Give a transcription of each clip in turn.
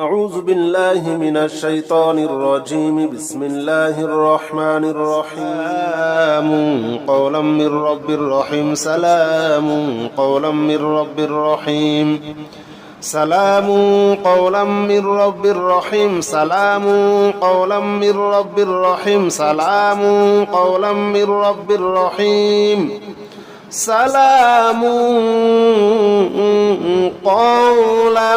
أعوذ بالله من الشيطان الرجيم. بسم الله الرحمن الرحيم. قولا من رب رحيم سلام قولا من رب رحيم سلام قولا من رب رحيم سلام قولا من رب رحيم سلام قولا من رب رحيم سلام قولا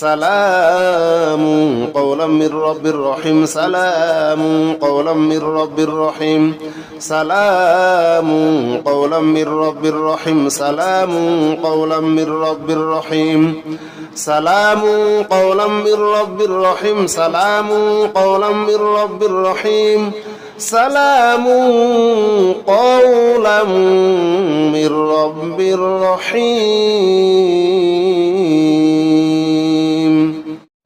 সালাম কৌলম মির রব্বির রহিম, সালাম কৌলম মির রব্বির রহিম, সালাম কৌলম মির রব্বির রহিম, সালাম কৌলম মির রব্বির রহিম, সালাম কৌলম মির রব্বির রহিম, সালাম কৌলম মির রব্বির রহিম, সালাম কৌলম মির রব্বির রহিম।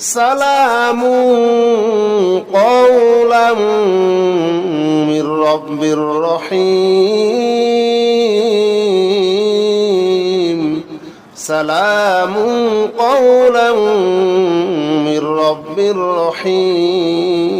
سلام قولا من رب رحيم سلام قولا من رب رحيم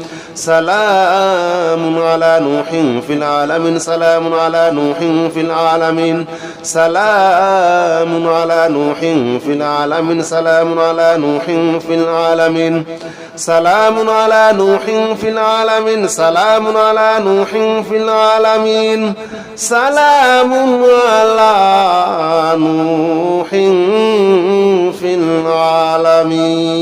سلام على نوح في العالمين سلام على نوح في العالمين سلام على نوح في العالمين سلام على نوح في العالمين سلام على نوح في العالمين سلام على نوح في العالمين سلام على نوح في العالمين.